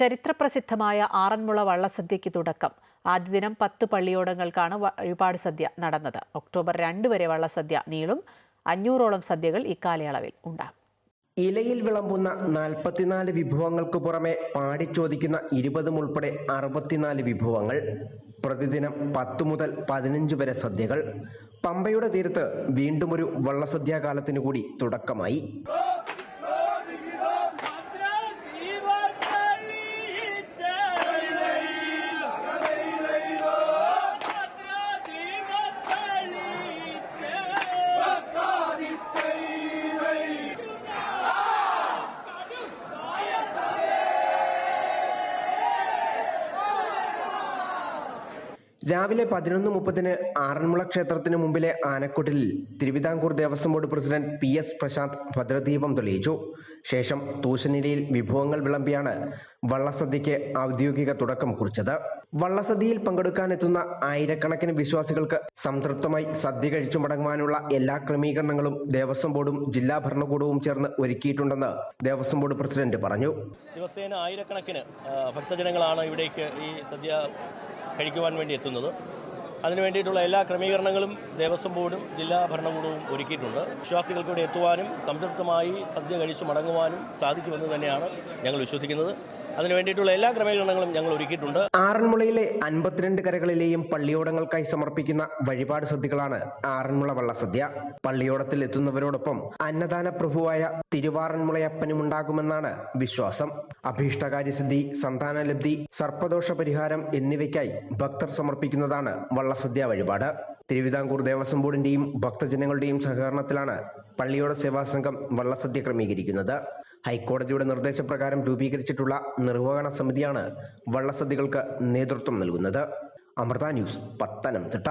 ചരിത്രപ്രസിദ്ധമായ ആറന്മുള വള്ളസദ്യയ്ക്ക് തുടക്കം. ആദ്യ ദിനം പത്ത് പള്ളിയോടങ്ങൾക്കാണ് വഴിപാട് സദ്യ നടന്നത്. ഒക്ടോബർ രണ്ട് വരെ വള്ളസദ്യ നീളും അഞ്ഞൂറോളം സദ്യകൾ ഇക്കാലയളവിൽ ഉണ്ടാകും. ഇലയിൽ വിളമ്പുന്ന നാൽപ്പത്തിനാല് വിഭവങ്ങൾക്ക് പുറമെ പാടിച്ചോദിക്കുന്ന ഇരുപതും ഉൾപ്പെടെ അറുപത്തിനാല് വിഭവങ്ങൾ പ്രതിദിനം പത്തു മുതൽ പതിനഞ്ച് വരെ സദ്യകൾ പമ്പയുടെ തീരത്ത് വീണ്ടും ഒരു വള്ളസദ്യാകാലത്തിനു കൂടി തുടക്കമായി. രാവിലെ പതിനൊന്ന് മുപ്പതിന് ആറന്മുള ക്ഷേത്രത്തിന് മുമ്പിലെ ആനക്കൊട്ടിലിൽ Thiruvithamkoor Devaswom board president P S Prashanth ഭദ്രദീപം തെളിയിച്ചു. ശേഷം തൂശനിലയിൽ വിഭവങ്ങൾ വിളമ്പിയാണ് വള്ളസദ്യയ്ക്ക് ഔദ്യോഗിക തുടക്കം കുറിച്ചത്. വള്ളസദ്യയിൽ പങ്കെടുക്കാനെത്തുന്ന ആയിരക്കണക്കിന് വിശ്വാസികൾക്ക് സംതൃപ്തമായി സദ്യ കഴിച്ചു മടങ്ങുവാനുള്ള എല്ലാ ക്രമീകരണങ്ങളും ദേവസ്വം ബോർഡും ജില്ലാ ഭരണകൂടവും ചേർന്ന് ഒരുക്കിയിട്ടുണ്ടെന്ന് ദേവസ്വം ബോർഡ് പ്രസിഡന്റ് പറഞ്ഞു. ദിവസേന ആയിരക്കണക്കിന് ഭക്തജനങ്ങളാണ് ഇവിടേക്ക് ഈ സദ്യ കഴിക്കുവാൻ വേണ്ടി എത്തുന്നത്. അതിനു വേണ്ടിയിട്ടുള്ള എല്ലാ ക്രമീകരണങ്ങളും ദേവസ്വം ബോർഡും ജില്ലാ ഭരണകൂടവും ഒരുക്കിയിട്ടുണ്ട്. വിശ്വാസികൾക്ക് ഇവിടെ എത്തുവാനും സംതൃപ്തമായി സദ്യ കഴിച്ചു മടങ്ങുവാനും സാധിക്കുമെന്ന് തന്നെയാണ് ഞങ്ങൾ വിശ്വസിക്കുന്നത്. അതിനു വേണ്ടിയിട്ടുള്ള എല്ലാ ക്രമീകരണങ്ങളും ഞങ്ങൾ ഒരുക്കിയിട്ടുണ്ട്. ആറന്മുളയിലെ അൻപത്തിരണ്ട് കരകളിലെയും പള്ളിയോടങ്ങൾക്കായി സമർപ്പിക്കുന്ന വഴിപാട് സദ്യകളാണ് ആറന്മുള വള്ളസദ്യ. പള്ളിയോടത്തിൽ എത്തുന്നവരോടൊപ്പം അന്നദാന പ്രഭുവായ തിരുവാറന്മുളയപ്പനും ഉണ്ടാകുമെന്നാണ് വിശ്വാസം അഭീഷ്ടകാര്യസിദ്ധി സന്താനലബ്ധി സർപ്പദോഷ പരിഹാരം എന്നിവയ്ക്കായി ഭക്തർ സമർപ്പിക്കുന്നതാണ് വള്ളസദ്യ വഴിപാട്. തിരുവിതാംകൂർ ദേവസ്വം ബോർഡിന്റെയും ഭക്തജനങ്ങളുടെയും സഹകരണത്തിലാണ് പള്ളിയോട സേവാ സംഘം വള്ളസദ്യ ക്രമീകരിക്കുന്നത്. ഹൈക്കോടതിയുടെ നിർദ്ദേശപ്രകാരം രൂപീകരിച്ചിട്ടുള്ള നിർവഹണ സമിതിയാണ് വള്ളസദ്യകൾക്ക് നേതൃത്വം നൽകുന്നത്. അമൃത ന്യൂസ് പത്തനംതിട്ട.